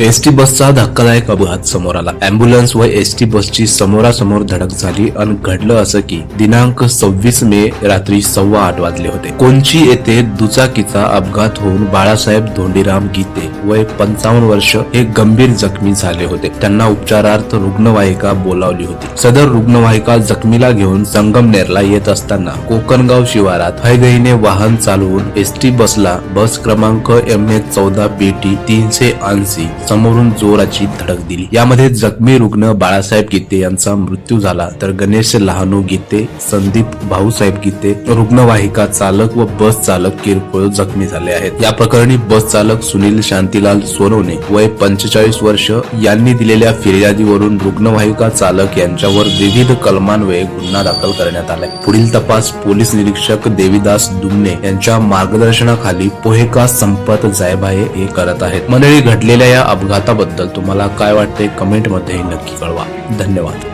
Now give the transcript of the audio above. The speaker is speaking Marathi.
एस टी बसचा धक्कादायक अपघात. समोर आला अँब्युलन्स व एस टी बसची समोरासमोर धडक झाली आणि घडलं असं की दिनांक सव्वीस मे रात्री सव्वा आठ वाजले होते. कोणची येथे दुचाकीचा अपघात होऊन बाळासाहेब धोंडीराम गीते वय पंचावन्न वर्ष हे गंभीर जखमी झाले होते. त्यांना उपचारार्थ रुग्णवाहिका बोलावली होती. सदर रुग्णवाहिका जखमीला घेऊन संगमनेरला येत असताना कोकणगाव शिवारात हयगईने वाहन चालवून एस टी बसला. बस क्रमांक एम ए चौदा पेटी तीनशे ऐंशी समोरून जोराची धडक दिली. यामध्ये जखमी रुग्ण बाळासाहेब गीते यांचा मृत्यू झाला. तर गणेश लहानू गीते संदीप भाऊसाहेब गीते रुग्णवाहिका चालक व बस चालक किरकोळ जखमी झाले आहेत. या प्रकरणी बस चालक सुनील शांतीलाल सोनवणे वय पंचेचाळीस वर्ष यांनी दिलेल्या फिर्यादीवरून रुग्णवाहिका चालक यांच्यावर विविध कलमान्वये गुन्हा दाखल करण्यात आलाय. पुढील तपास पोलीस निरीक्षक देवीदास दुमने यांच्या मार्गदर्शनाखाली पोहेका संपत जायभाये हे करत आहेत. मंडळी घडलेल्या या अपघाताबद्दल तुम्हाला काय वाटते कमेंटमध्ये नक्की कळवा. धन्यवाद.